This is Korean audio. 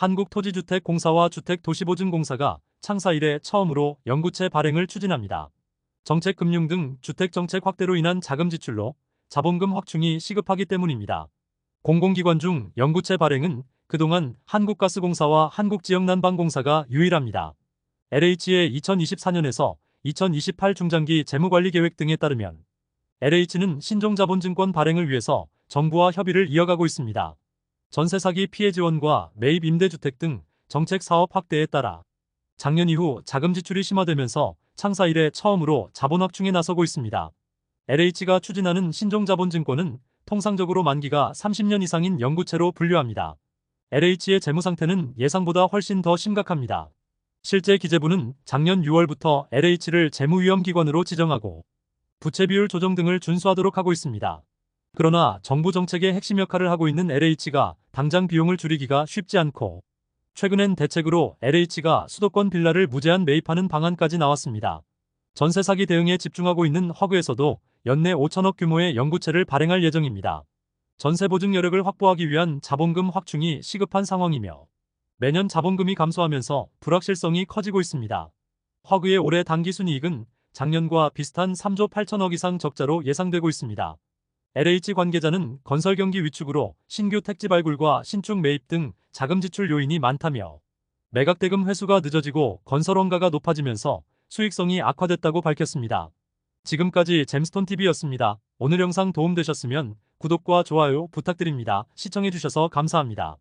한국토지주택공사와 주택도시보증공사가 창사 이래 처음으로 연구체 발행을 추진합니다. 정책금융 등 주택정책 확대로 인한 자금 지출로 자본금 확충이 시급하기 때문입니다. 공공기관 중 연구체 발행은 그동안 한국가스공사와 한국지역난방공사가 유일합니다. LH의 2024년에서 2028 중장기 재무관리 계획 등에 따르면 LH는 신종자본증권 발행을 위해서 정부와 협의를 이어가고 있습니다. 전세 사기 피해 지원과 매입 임대주택 등 정책 사업 확대에 따라 작년 이후 자금 지출이 심화되면서 창사 이래 처음으로 자본 확충에 나서고 있습니다. LH가 추진하는 신종자본증권은 통상적으로 만기가 30년 이상인 연구체로 분류합니다. LH의 재무 상태는 예상보다 훨씬 더 심각합니다. 실제 기재부는 작년 6월부터 LH를 재무위험기관으로 지정하고 부채 비율 조정 등을 준수하도록 하고 있습니다. 그러나 정부 정책의 핵심 역할을 하고 있는 LH가 당장 비용을 줄이기가 쉽지 않고 최근엔 대책으로 LH가 수도권 빌라를 무제한 매입하는 방안까지 나왔습니다. 전세 사기 대응에 집중하고 있는 허그에서도 연내 5천억 규모의 연구체를 발행할 예정입니다. 전세 보증 여력을 확보하기 위한 자본금 확충이 시급한 상황이며 매년 자본금이 감소하면서 불확실성이 커지고 있습니다. 허그의 올해 당기 순이익은 작년과 비슷한 3조 8천억 이상 적자로 예상되고 있습니다. LH 관계자는 건설 경기 위축으로 신규 택지 발굴과 신축 매입 등 자금 지출 요인이 많다며 매각 대금 회수가 늦어지고 건설 원가가 높아지면서 수익성이 악화됐다고 밝혔습니다. 지금까지 잼스톤TV였습니다. 오늘 영상 도움되셨으면 구독과 좋아요 부탁드립니다. 시청해주셔서 감사합니다.